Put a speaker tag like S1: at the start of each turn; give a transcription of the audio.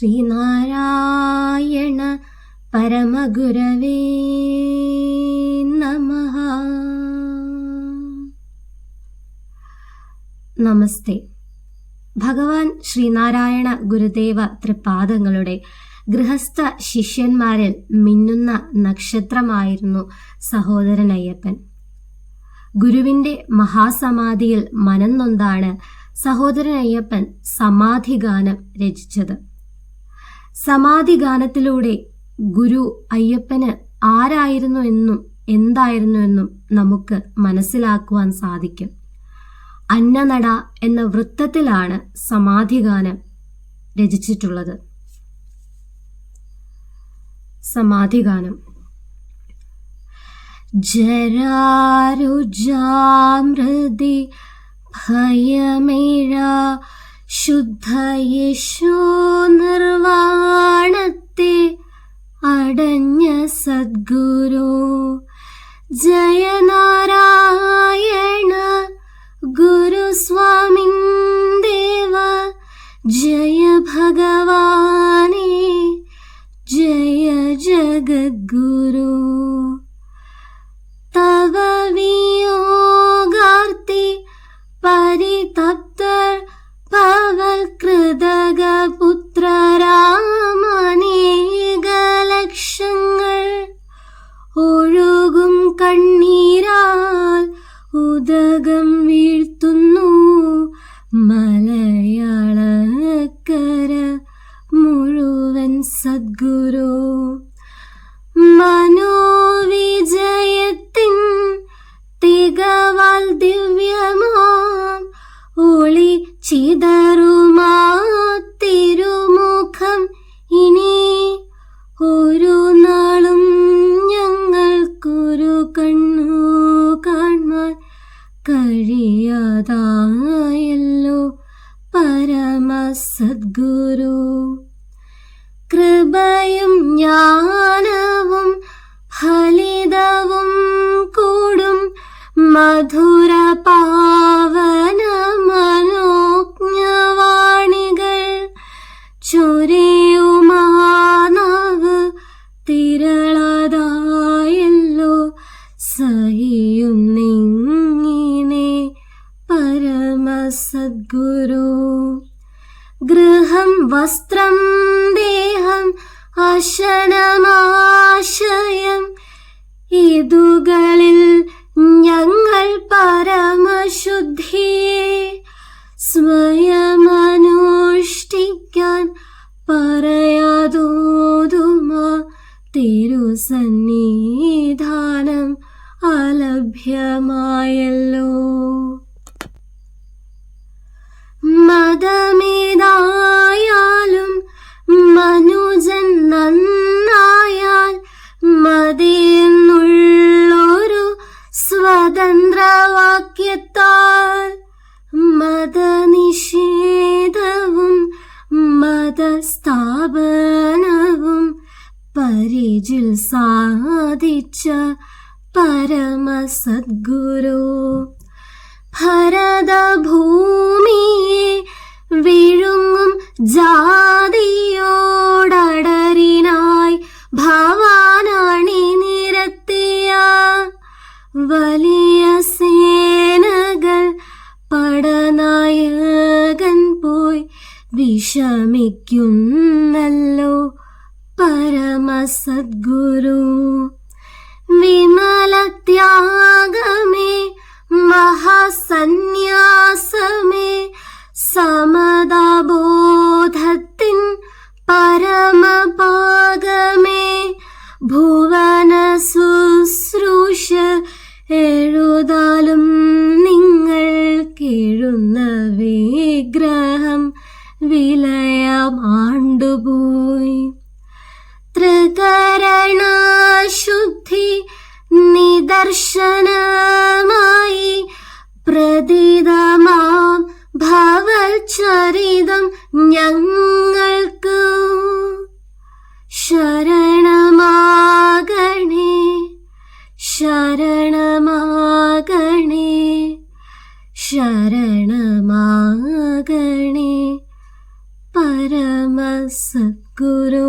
S1: ശ്രീനാരായണ പരമഗുരവേ നമ. നമസ്തേ. ഭഗവാൻ ശ്രീനാരായണ ഗുരുദേവ തൃപാദങ്ങളുടെ ഗൃഹസ്ഥ ശിഷ്യന്മാരിൽ മിന്നുന്ന നക്ഷത്രമായിരുന്നു സഹോദരൻ അയ്യപ്പൻ ഗുരുവിന്റെ മഹാസമാധിയിൽ മനംനൊന്താണ് സഹോദരൻ അയ്യപ്പൻ സമാധിഗാനം രചിച്ചത്. സമാധിഗാനത്തിലൂടെ ഗുരു അയ്യപ്പന് ആരായിരുന്നു എന്നും എന്തായിരുന്നു എന്നും നമുക്ക് മനസ്സിലാക്കുവാൻ സാധിക്കും. അന്നനട എന്ന വൃത്തത്തിലാണ് സമാധി ഗാനം രചിച്ചിട്ടുള്ളത്. സമാധി ഗാനം ജരാരുജാമൃതി ഭയമേഴ ശുദ്ധയേശോ നിർവാണത്തെ അടഞ്ഞ സദ്ഗുരു ജയനാരായണ ഗുരുസ്വാമിൻ ദേവ ജയ ഭഗവാനേ ജയ ജഗദ്ഗുരു ഉദകം വീഴ്ത്തുന്നു. മലയാളക്കര മുഴുവൻ സദ്ഗുരു. മനോവിജയത്തിൻ തികവാൽ ദിവ്യമാം. ഒളി ചിതറുമാ സദ്ഗുരു. കൃപയും ജ്ഞാനവും ഫലിതവും കൂടും മധുര പാവന മനോജ്ഞവാണികൾ. ചൊരിയുമാനാവ് തിരളതായല്ലോ സഹിയുന്നിങ്ങിനെ പരമ സദ്ഗുരു ഗൃഹം വസ്ത്രം ദേഹം അശനമാശയം ഇതുകളിൽ ഞങ്ങൾ പരമശുദ്ധിയെ സ്വയമനുഷ്ഠിക്കാൻ പറയാതോതുമ തിരുസന്നിധാനം അലഭ്യമായല്ലോ. മതസ്ഥാപനവും പരിചിൽ സാധിച്ച പരമസദ്ഗുരു. ഭരതഭൂമിയെ വിഴുങ്ങും ജാതിയോടടരിനായി വിഷമിക്കുന്നല്ലോ പരമസദ്ഗുരു. വിമലത്യാഗമേ മഹാസന്യാസമേ സമതാബോധത്തിൻ പരമപാകമേ ഭുവന ശുശ്രൂഷ എഴുതാലും നിങ്ങൾ കേഴുന്ന വിഗ്രഹം വിലയമാണ്ടുപോയി ത്രികരണാശുദ്ധി നിദർശനമായി പ്രതിതമാം ഭവചരിതം ഞങ്ങൾക്ക്. ശരണമാകണേ ശരണമാകണേ ശരണമാകണേ. പരമസദ്ഗുരു. സദ്ഗുരു